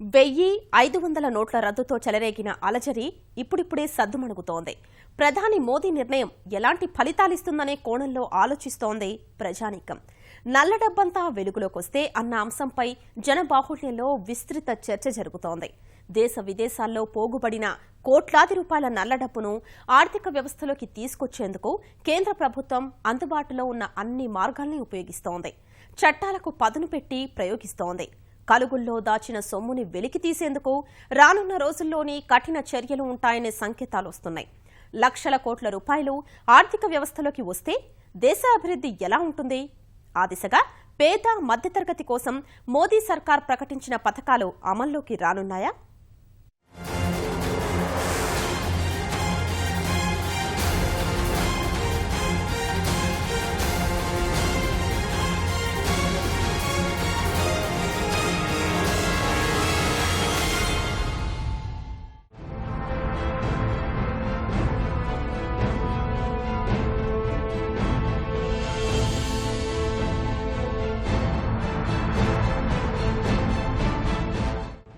వెయ్యి ఐదు వందల నోట్ల రద్దుతో చెలరేగిన అలజరి ఇప్పుడిప్పుడే సద్దుమణుగుతోంది. ప్రధాని మోదీ నిర్ణయం ఎలాంటి ఫలితాలిస్తుందనే కోణంలో ఆలోచిస్తోంది ప్రజానీకం. నల్ల డబ్బంతా వెలుగులోకొస్తే అన్న అంశంపై జనబాహుళ్యంలో విస్తృత చర్చ జరుగుతోంది. దేశ విదేశాల్లో పోగుబడిన కోట్లాది రూపాయల నల్ల డబ్బును ఆర్థిక వ్యవస్థలోకి తీసుకొచ్చేందుకు కేంద్ర ప్రభుత్వం అందుబాటులో ఉన్న అన్ని మార్గాల్ని ఉపయోగిస్తోంది. చట్టాలకు పదును పెట్టి ప్రయోగిస్తోంది. కలుగుల్లో దాచిన సొమ్ముని వెలికి తీసేందుకు రానున్న రోజుల్లోని కఠిన చర్యలు ఉంటాయనే సంకేతాలు వస్తున్నాయి. లక్షల కోట్ల రూపాయలు ఆర్థిక వ్యవస్థలోకి వస్తే దేశ అభివృద్ధి ఎలా ఉంటుంది? ఆ దిశగా పేద మధ్యతరగతి కోసం మోదీ సర్కార్ ప్రకటించిన పథకాలు అమల్లోకి రానున్నాయా?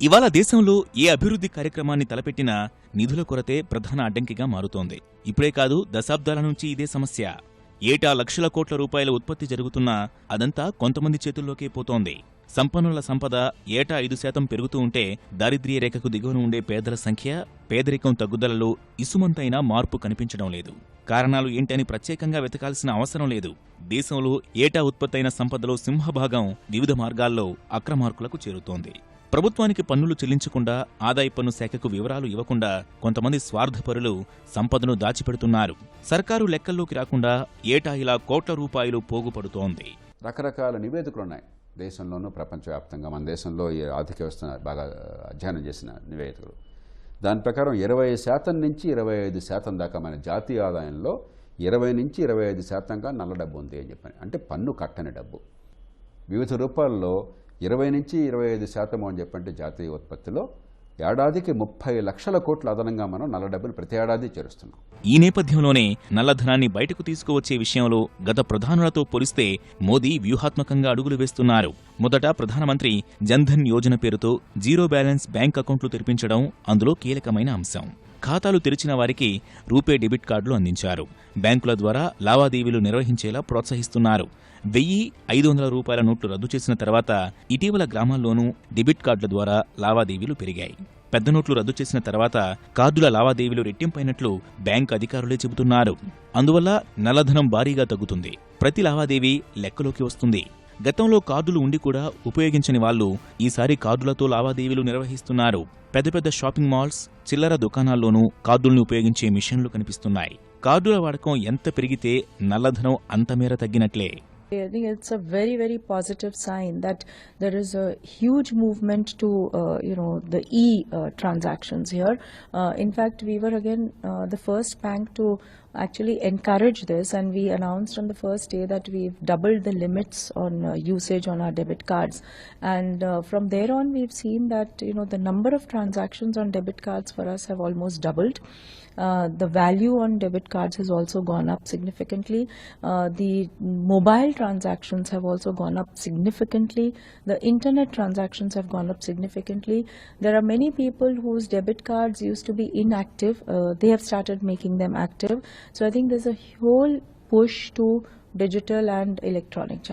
ఇవాళ దేశంలో ఏ అభివృద్ధి కార్యక్రమాన్ని తలపెట్టినా నిధుల కొరతే ప్రధాన అడ్డంకిగా మారుతోంది. ఇప్పుడే కాదు దశాబ్దాల నుంచి ఇదే సమస్య. ఏటా లక్షల కోట్ల రూపాయల ఉత్పత్తి జరుగుతున్నా అదంతా కొంతమంది చేతుల్లోకే పోతోంది. సంపన్నుల సంపద ఏటా ఐదు శాతం పెరుగుతూ ఉంటే దారిద్ర్య రేఖకు దిగువన ఉండే పేదల సంఖ్య పేదరికం తగ్గుదలలో ఇసుమంతైనా మార్పు కనిపించడం లేదు. కారణాలు ఏంటని ప్రత్యేకంగా వెతకాల్సిన అవసరం లేదు. దేశంలో ఏటా ఉత్పత్తైన సంపదలో సింహభాగం వివిధ మార్గాల్లో అక్రమార్కులకు చేరుతోంది. ప్రభుత్వానికి పన్నులు చెల్లించకుండా ఆదాయ పన్ను శాఖకు వివరాలు ఇవ్వకుండా కొంతమంది స్వార్థపరులు సంపదను దాచిపెడుతున్నారు. సర్కారు లెక్కల్లోకి రాకుండా ఏటా ఇలా కోట్ల రూపాయలు పోగుపడుతోంది. రకరకాల నివేదికలు ఉన్నాయి దేశంలోనూ ప్రపంచవ్యాప్తంగా మన దేశంలో ఈ ఆర్థిక వ్యవస్థ బాగా అధ్యయనం చేసిన నివేదికలు. దాని ప్రకారం ఇరవై శాతం నుంచి ఇరవై ఐదు శాతం దాకా మన జాతీయ ఆదాయంలో ఇరవై నుంచి ఇరవై ఐదు శాతంగా నల్ల డబ్బు ఉంది అని చెప్పాను అంటే పన్ను కట్టని డబ్బు. వివిధ రూపాల్లో ఇరవై నుంచి ఇరవై ఐదు శాతం అని చెప్పంటే జాతీయ ఉత్పత్తిలో ఏడాదికి ముప్పై లక్షల కోట్ల అదనంగా మనం నల్ల డబ్బులు ప్రతి ఏడాది చేరుస్తున్నాం. ఈ నేపథ్యంలోనే నల్లధనాన్ని బయటకు తీసుకువచ్చే విషయంలో గత ప్రధానులతో పోలిస్తే మోదీ వ్యూహాత్మకంగా అడుగులు వేస్తున్నారు. మొదట ప్రధానమంత్రి జన్ధన్ యోజన పేరుతో జీరో బ్యాలెన్స్ బ్యాంక్ అకౌంట్లు తెరిపించడం అందులో కీలకమైన అంశం. ఖాతాలు తెరిచిన వారికి రూపే డెబిట్ కార్డులు అందించారు. బ్యాంకుల ద్వారా లావాదేవీలు నిర్వహించేలా ప్రోత్సహిస్తున్నారు. వెయ్యి ఐదు వందల రూపాయల నోట్లు రద్దు చేసిన తర్వాత ఇటీవల గ్రామాల్లోనూ డెబిట్ కార్డుల ద్వారా లావాదేవీలు పెరిగాయి. పెద్ద నోట్లు రద్దు చేసిన తర్వాత కార్డుల లావాదేవీలు రెట్టింపైనట్లు బ్యాంక్ అధికారులే చెబుతున్నారు. అందువల్ల నల్లధనం భారీగా తగ్గుతుంది. ప్రతి లావాదేవీ లెక్కలోకి వస్తుంది. గతంలో కార్డులు ఉండి కూడా ఉపయోగించని వాళ్ళు ఈసారి కార్డులతో లావాదేవీలు నిర్వహిస్తున్నారు పెద్ద పెద్ద షాపింగ్ మాల్స్ చిల్లర దుకాణాల్లోనూ కార్డుల్ని ఉపయోగించే మిషన్లు కనిపిస్తున్నాయి కార్డుల వాడకం ఎంత పెరిగితే నల్లధనం అంతమేర తగ్గినట్లే I think it's a very, very positive sign that there is a huge movement to, uh, you know, the e uh, transactions here. Uh, in fact, we were again uh, the first bank to actually encourage this, and we announced on the first day that we've doubled the limits on uh, usage on our debit cards. And uh, from there on, we've seen that you know the number of transactions on debit cards for us have almost doubled. Uh, the value on debit cards has also gone up significantly. Uh, the mobile transactions have also gone up significantly. The internet transactions have gone up significantly. There are many people whose debit cards used to be inactive. Uh, they have started making them active. So I think there's a whole push to digital and electronic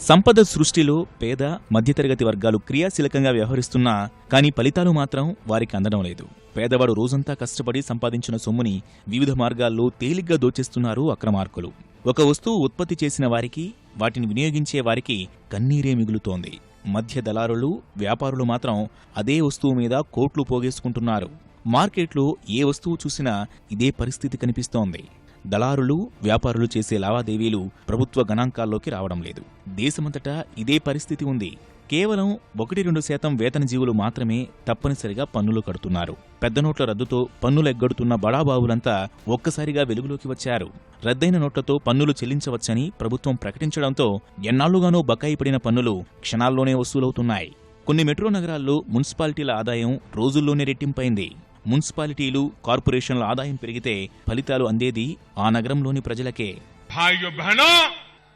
సంపద సృష్టిలో పేద మధ్యతరగతి వర్గాలు క్రియాశీలకంగా వ్యవహరిస్తున్నా కానీ ఫలితాలు మాత్రం వారికి అందడం లేదు. పేదవాడు రోజంతా కష్టపడి సంపాదించిన సొమ్ముని వివిధ మార్గాల్లో తేలిగ్గా దోచేస్తున్నారు అక్రమార్కులు. ఒక వస్తువు ఉత్పత్తి చేసిన వారికి వాటిని వినియోగించే వారికి కన్నీరే మిగులుతోంది. మధ్య దళారులు వ్యాపారులు మాత్రం అదే వస్తువు మీద కోట్లు పోగేసుకుంటున్నారు. మార్కెట్లో ఏ వస్తువు చూసినా ఇదే పరిస్థితి కనిపిస్తోంది. దళారులు వ్యాపారులు చేసే లావాదేవీలు ప్రభుత్వ గణాంకాల్లోకి రావడం లేదు. దేశమంతటా ఇదే పరిస్థితి ఉంది. కేవలం ఒకటి రెండు శాతం వేతనజీవులు మాత్రమే తప్పనిసరిగా పన్నులు కడుతున్నారు. పెద్ద నోట్ల రద్దుతో పన్నులు ఎగ్గడుతున్న బడాబాబులంతా ఒక్కసారిగా వెలుగులోకి వచ్చారు. రద్దయిన నోట్లతో పన్నులు చెల్లించవచ్చని ప్రభుత్వం ప్రకటించడంతో ఎన్నాళ్ళుగానో బకాయి పడిన పన్నులు క్షణాల్లోనే వసూలవుతున్నాయి. కొన్ని మెట్రో నగరాల్లో మున్సిపాలిటీల ఆదాయం రోజుల్లోనే రెట్టింపైంది. మున్సిపాలిటీలు కార్పొరేషన్ల ఆదాయం పెరిగితే ఫలితాలు అందేది ఆ నగరంలోని ప్రజలకే भाइयों बहनों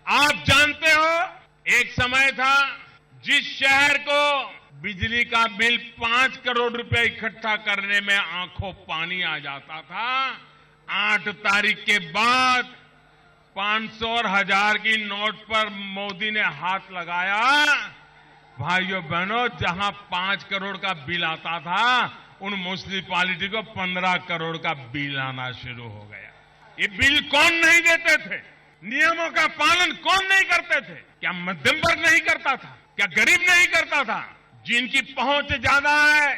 आप जानते हो एक समय था जिस शहर को बिजली का बिल पांच करोड़ रुपए इकट्ठा करने में आंखों पानी आ जाता था आठ तारीख के बाद 500 और हजार की नोट पर मोदी ने हाथ लगाया भाइयों बहनों जहां पांच करोड़ का बिल आता था उन म्यूनिसपालिटी को पंद्रह करोड़ का बिल आना शुरू हो गया ये बिल कौन नहीं देते थे नियमों का पालन कौन नहीं करते थे क्या मध्यम वर्ग नहीं करता था क्या गरीब नहीं करता था जिनकी पहुंच ज्यादा है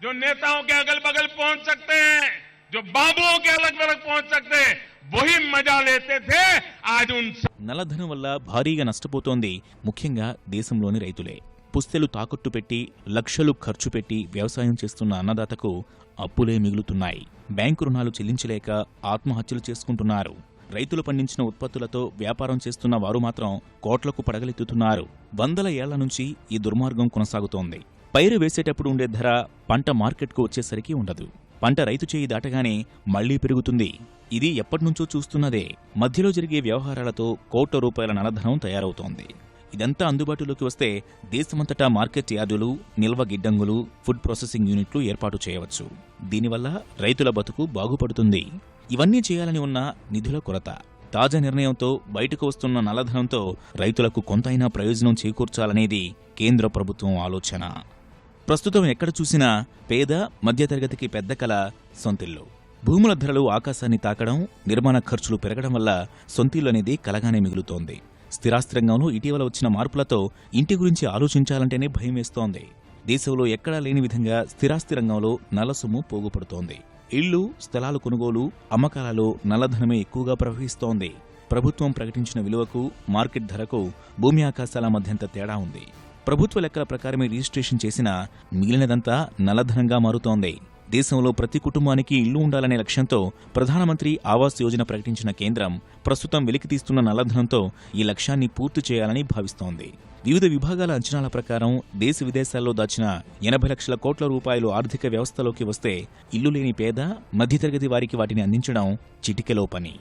जो नेताओं के अगल बगल पहुंच सकते हैं जो बाबुओं के अलग अलग पहुंच सकते हैं वही मजा लेते थे आज उन నల్లధనం వల్ల భారీగా నష్టపోతోంది ముఖ్యంగా దేశంలోని రైతులే పుస్తెలు తాకట్టు పెట్టి లక్షలు ఖర్చు పెట్టి వ్యవసాయం చేస్తున్న అన్నదాతకు అప్పులే మిగులుతున్నాయి. బ్యాంకు రుణాలు చెల్లించలేక ఆత్మహత్యలు చేసుకుంటున్నారు. రైతులు పండించిన ఉత్పత్తులతో వ్యాపారం చేస్తున్న వారు మాత్రం కోట్లకు పడగలెత్తుతున్నారు. వందల ఏళ్ళ నుంచి ఈ దుర్మార్గం కొనసాగుతోంది. పైరు వేసేటప్పుడు ఉండే ధర పంట మార్కెట్కు వచ్చేసరికి ఉండదు. పంట రైతు చేయి దాటగానే మళ్ళీ పెరుగుతుంది. ఇది ఎప్పటినుంచో చూస్తున్నదే. మధ్యలో జరిగే వ్యవహారాలతో కోట్ల రూపాయల నలధనం తయారవుతోంది. ఇదంతా అందుబాటులోకి వస్తే దేశమంతటా మార్కెట్ యార్డులు నిల్వ గిడ్డంగులు ఫుడ్ ప్రాసెసింగ్ యూనిట్లు ఏర్పాటు చేయవచ్చు. దీనివల్ల రైతుల బతుకు బాగుపడుతుంది. ఇవన్నీ చేయాలని ఉన్న నిధుల కొరత తాజా నిర్ణయంతో బయటకు వస్తున్న నల్లధనంతో రైతులకు కొంతైనా ప్రయోజనం చేకూర్చాలనేది కేంద్ర ప్రభుత్వం ఆలోచన. ప్రస్తుతం ఎక్కడ చూసినా పేద మధ్యతరగతికి పెద్ద కల సొంతిల్లు. భూముల ధరలు ఆకాశాన్ని తాకడం నిర్మాణ ఖర్చులు పెరగడం వల్ల సొంతిల్లు అనేది కలగానే మిగులుతోంది. స్థిరాస్తి రంగంలో ఇటీవల వచ్చిన మార్పులతో ఇంటి గురించి ఆలోచించాలంటేనే భయం వేస్తోంది. దేశంలో ఎక్కడా లేని విధంగా స్థిరాస్తి రంగంలో నల్లసొమ్ము పోగుపడుతోంది. ఇళ్ళు స్థలాల కొనుగోలు అమ్మకాలలో నల్లధనమే ఎక్కువగా ప్రవహిస్తోంది. ప్రభుత్వం ప్రకటించిన విలువకు మార్కెట్ ధరకు భూమి ఆకాశాల మధ్యంత తేడా ఉంది. ప్రభుత్వ లెక్కల ప్రకారమే రిజిస్ట్రేషన్ చేసినా మిగిలినదంతా నల్లధనంగా మారుతోంది. దేశంలో ప్రతి కుటుంబానికి ఇల్లు ఉండాలనే లక్ష్యంతో ప్రధానమంత్రి ఆవాస్ యోజన ప్రకటించిన కేంద్రం ప్రస్తుతం వెలికితీస్తున్న నల్లధనంతో ఈ లక్ష్యాన్ని పూర్తి చేయాలని భావిస్తోంది వివిధ విభాగాల అంచనాల ప్రకారం దేశ విదేశాల్లో దాచిన ఎనభై లక్షల కోట్ల రూపాయలు ఆర్థిక వ్యవస్థలోకి వస్తే ఇల్లు లేని పేద మధ్యతరగతి వారికి వాటిని అందించడం చిటికెలో పని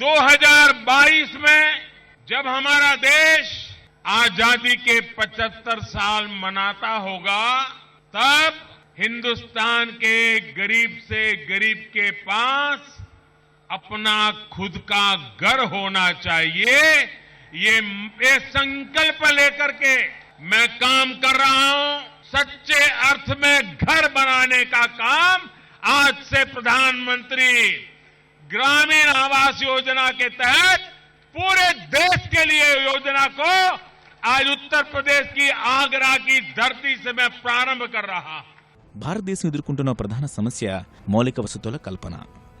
2022 में जब हमारा देश आजादी के 75 साल मनाता होगा तब हिंदुस्तान के गरीब से गरीब के पास अपना खुद का घर होना चाहिए। ये ये संकल्प लेकर के मैं काम कर रहा हूँ। सच्चे अर्थ में घर बनाने का काम आज से प्रधानमंत्री ग्रामीण आवास योजना के तहत पूरे देश के लिए योजना को आज उत्तर प्रदेश की आगरा की धरती से मैं प्रारंभ कर रहा हूँ। భారతదేశం ఎదుర్కొంటున్న ప్రధాన సమస్య మౌలిక వసతుల కల్పన.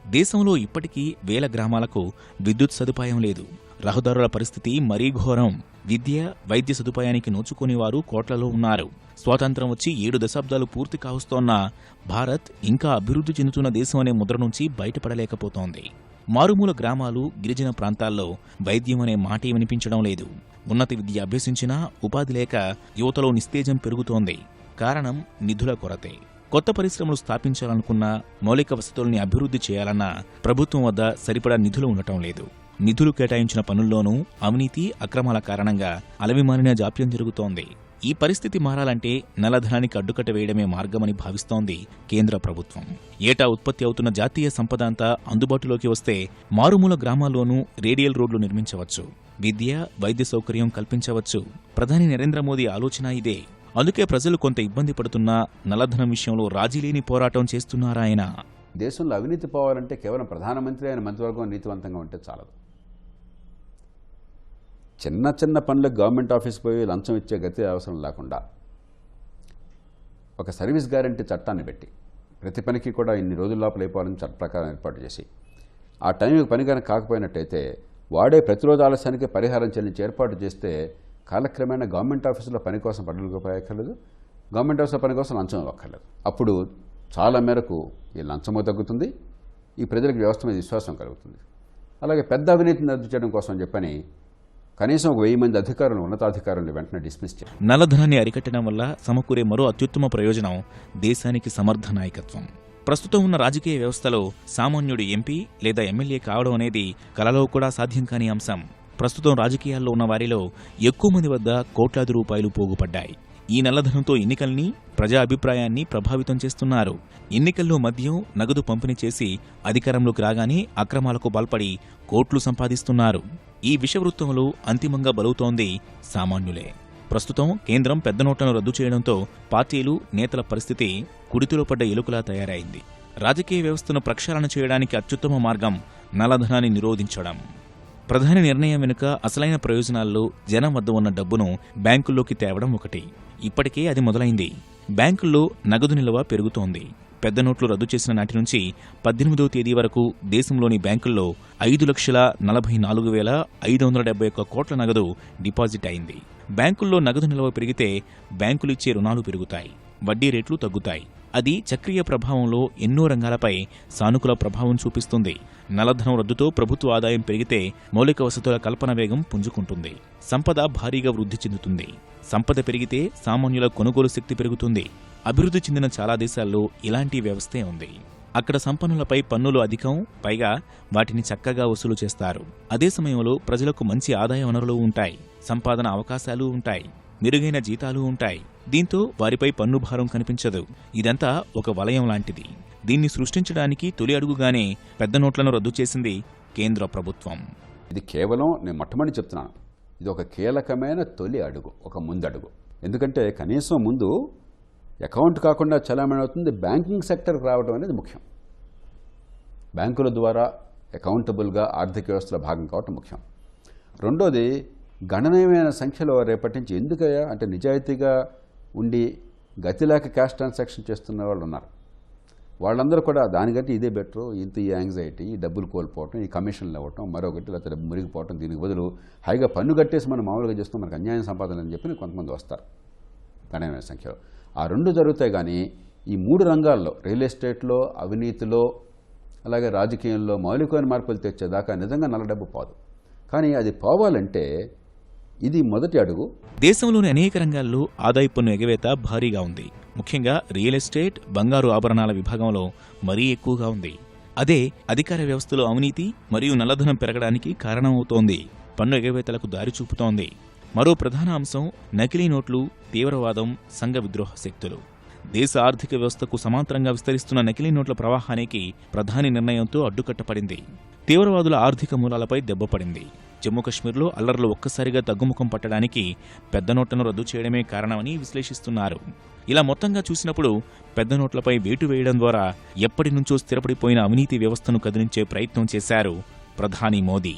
దేశంలో ఇప్పటికీ వేల గ్రామాలకు విద్యుత్ సదుపాయం లేదు. రహదారుల పరిస్థితి మరీ ఘోరం. విద్య వైద్య సదుపాయానికి నోచుకునేవారు కోట్లలో ఉన్నారు. స్వాతంత్రం వచ్చి ఏడు దశాబ్దాలు పూర్తి కావస్తోన్న భారత్ ఇంకా అభివృద్ధి చెందుతున్న దేశం అనే ముద్ర నుంచి బయటపడలేకపోతోంది. మారుమూల గ్రామాలు గిరిజన ప్రాంతాల్లో వైద్యం అనే మాటే వినిపించడం లేదు. ఉన్నత విద్య అభ్యసించినా ఉపాధి లేక యువతలో నిస్తేజం పెరుగుతోంది. కారణం నిధుల కొరతే. కొత్త పరిశ్రమలు స్థాపించాలనుకున్నా మౌలిక వసతుల్ని అభివృద్ధి చేయాలన్నా ప్రభుత్వం వద్ద సరిపడా నిధులు ఉండటం లేదు. నిధులు కేటాయించిన పనుల్లోనూ అవినీతి అక్రమాల కారణంగా అలవిమాలిన జాప్యం జరుగుతోంది. ఈ పరిస్థితి మారాలంటే నల్లధనానికి అడ్డుకట్ట వేయడమే మార్గమని భావిస్తోంది కేంద్ర ప్రభుత్వం. ఏటా ఉత్పత్తి అవుతున్న జాతీయ సంపద అంతా అందుబాటులోకి వస్తే మారుమూల గ్రామాల్లోనూ రేడియల్ రోడ్లు నిర్మించవచ్చు. విద్య వైద్య సౌకర్యం కల్పించవచ్చు. ప్రధాని నరేంద్ర మోదీ ఆలోచన ఇదే. అందుకే ప్రజలు కొంత ఇబ్బంది పడుతున్నా నల్లధనం విషయంలో రాజీలేని పోరాటం చేస్తున్నారాయన దేశంలో అవినీతి పోవాలంటే కేవలం ప్రధానమంత్రి అయిన మంత్రివర్గం నీతివంతంగా ఉంటే చాలదు. చిన్న చిన్న పనులకు గవర్నమెంట్ ఆఫీస్ పోయి లంచం ఇచ్చే గతి అవసరం లేకుండా ఒక సర్వీస్ గ్యారంటీ చట్టాన్ని పెట్టి ప్రతి పనికి కూడా ఇన్ని రోజుల లోపల అయిపోవాలని చట్ట ప్రకారం ఏర్పాటు చేసి ఆ టైంకి పని కనుక కాకపోయినట్టయితే వాడే ప్రతిరోజు ఆలస్యానికి పరిహారం చెల్లించి ఏర్పాటు చేస్తే కాలక్రమేణా గవర్నమెంట్ ఆఫీసులో పని కోసం పనులకు పోయక్కర్లేదు గవర్నమెంట్ ఆఫీసులో పని కోసం లంచం ఇవ్వక్కర్లేదు. అప్పుడు చాలా మేరకు ఈ లంచము తగ్గుతుంది ఈ ప్రజలకు వ్యవస్థ మీద విశ్వాసం కలుగుతుంది. అలాగే పెద్ద అవినీతిని రద్దు చేయడం కోసం చెప్పని కనీసం ఒక వెయ్యి మంది అధికారులు ఉన్నతాధికారులు వెంటనే డిస్మిస్ చేయాలి నల్లధనాన్ని అరికట్టడం వల్ల సమకూరే మరో అత్యుత్తమ ప్రయోజనం దేశానికి సమర్థ నాయకత్వం. ప్రస్తుతం ఉన్న రాజకీయ వ్యవస్థలో సామాన్యుడు ఎంపీ లేదా ఎమ్మెల్యే కావడం అనేది కలలో కూడా సాధ్యం కాని అంశం. ప్రస్తుతం రాజకీయాల్లో ఉన్న వారిలో ఎక్కువ మంది వద్ద కోట్లాది రూపాయలు పోగుపడ్డాయి. ఈ నల్లధనంతో ఎన్నికల్ని ప్రజా అభిప్రాయాన్ని ప్రభావితం చేస్తున్నారు. ఎన్నికల్లో మద్యం నగదు పంపిణీ చేసి అధికారంలోకి రాగానే అక్రమాలకు పాల్పడి కోట్లు సంపాదిస్తున్నారు. ఈ విషవృత్తంలో అంతిమంగా బలవుతోంది సామాన్యులే. ప్రస్తుతం కేంద్రం పెద్ద నోట్లను రద్దు చేయడంతో పార్టీలు నేతల పరిస్థితి కుడితిలో పడ్డ ఎలుకలా తయారైంది. రాజకీయ వ్యవస్థను ప్రక్షాళన చేయడానికి అత్యుత్తమ మార్గం నల్లధనాన్ని నిరోధించడం. ప్రధాన నిర్ణయం వెనుక అసలైన ప్రయోజనాల్లో జనం వద్ద ఉన్న డబ్బును బ్యాంకుల్లోకి తేవడం ఒకటి. ఇప్పటికే అది మొదలైంది. బ్యాంకుల్లో నగదు నిల్వ పెరుగుతోంది. పెద్ద నోట్లు రద్దు చేసిన నాటి నుంచి పద్దెనిమిదవ తేదీ వరకు దేశంలోని బ్యాంకుల్లో ఐదు లక్షల నలభై నాలుగు వేల ఐదు వందల డెబ్బై ఒక్క కోట్ల నగదు డిపాజిట్ అయింది. బ్యాంకుల్లో నగదు నిల్వ పెరిగితే బ్యాంకులు ఇచ్చే రుణాలు పెరుగుతాయి. వడ్డీ రేట్లు తగ్గుతాయి. అది చక్రీయ ప్రభావంలో ఎన్నో రంగాలపై సానుకూల ప్రభావం చూపిస్తుంది. నల్లధనం రద్దుతో ప్రభుత్వ ఆదాయం పెరిగితే మౌలిక వసతుల కల్పన వేగం పుంజుకుంటుంది. సంపద భారీగా వృద్ధి చెందుతుంది. సంపద పెరిగితే సామాన్యుల కొనుగోలు శక్తి పెరుగుతుంది. అభివృద్ధి చెందిన చాలా దేశాల్లో ఇలాంటి వ్యవస్థే ఉంది. అక్కడ సంపన్నులపై పన్నులు అధికం పైగా వాటిని చక్కగా వసూలు చేస్తారు. అదే సమయంలో ప్రజలకు మంచి ఆదాయ వనరులు ఉంటాయి. సంపాదన అవకాశాలు ఉంటాయి. మెరుగైన జీతాలు ఉంటాయి. దీంతో వారిపై పన్ను భారం కనిపించదు. ఇదంతా ఒక వలయం లాంటిది. దీన్ని సృష్టించడానికి తొలి అడుగుగానే పెద్ద నోట్లను రద్దు చేసింది కేంద్ర ప్రభుత్వం. ఇది కేవలం నేను మొట్టమొదటి చెప్తున్నాను. ఇది ఒక కీలకమైన తొలి అడుగు ఒక ముందడుగు. ఎందుకంటే కనీసం ముందు అకౌంట్ కాకుండా చలామణి అవుతుంది బ్యాంకింగ్ సెక్టర్కి రావడం అనేది ముఖ్యం. బ్యాంకుల ద్వారా అకౌంటబుల్గా ఆర్థిక వ్యవస్థలో భాగం కావటం ముఖ్యం. రెండోది గణనీయమైన సంఖ్యలో రేపటి నుంచి ఎందుకయ్యా? అంటే నిజాయితీగా ఉండి గతిలేక క్యాష్ ట్రాన్సాక్షన్ చేస్తున్న వాళ్ళు ఉన్నారు. వాళ్ళందరూ కూడా దానికంటే ఇదే బెటర్. ఇంత ఈ యాంగ్జైటీ ఈ డబ్బులు కోల్పోవటం ఈ కమిషన్లు ఇవ్వటం మరొకటి లేకపోతే డబ్బు మురిగిపోవటం దీనికి బదులు హాయిగా పన్ను కట్టేసి మనం మామూలుగా చేస్తాం మనకు అన్యాయం సంపాదన అని చెప్పి కొంతమంది వస్తారు. గణనీయమైన సంఖ్యలో. ఆ రెండు జరుగుతాయి కానీ ఈ మూడు రంగాల్లో రియల్ ఎస్టేట్లో అవినీతిలో అలాగే రాజకీయంలో మౌలికమైన మార్పులు తెచ్చేదాకా నిజంగా నల్ల డబ్బు పోదు. కానీ అది పోవాలంటే ఇది మొదటి అడుగు. దేశంలోని అనేక రంగాల్లో ఆదాయ పన్ను ఎగవేత భారీగా ఉంది. ముఖ్యంగా రియల్ ఎస్టేట్ బంగారు ఆభరణాల విభాగంలో మరీ ఎక్కువగా ఉంది. అదే అధికార వ్యవస్థలో అవినీతి మరియు నల్లధనం పెరగడానికి కారణమవుతోంది. పన్ను ఎగవేతలకు దారి చూపుతోంది. మరో ప్రధాన అంశం నకిలీ నోట్లు తీవ్రవాదం సంఘ విద్రోహ శక్తులు. దేశ ఆర్థిక వ్యవస్థకు సమాంతరంగా విస్తరిస్తున్న నకిలీ నోట్ల ప్రవాహానికి ప్రధాని నిర్ణయంతో అడ్డుకట్టపడింది తీవ్రవాదుల ఆర్థిక మూలాలపై దెబ్బపడింది జమ్మూ కశ్మీర్లో అల్లర్లు ఒక్కసారిగా తగ్గుముఖం పట్టడానికి పెద్ద నోట్లను రద్దు చేయడమే కారణమని విశ్లేషిస్తున్నారు. ఇలా మొత్తంగా చూసినప్పుడు పెద్ద నోట్లపై వేటు వేయడం ద్వారా ఎప్పటి నుంచో స్థిరపడిపోయిన అవినీతి వ్యవస్థను కదిలించే ప్రయత్నం చేశారు ప్రధాని మోదీ.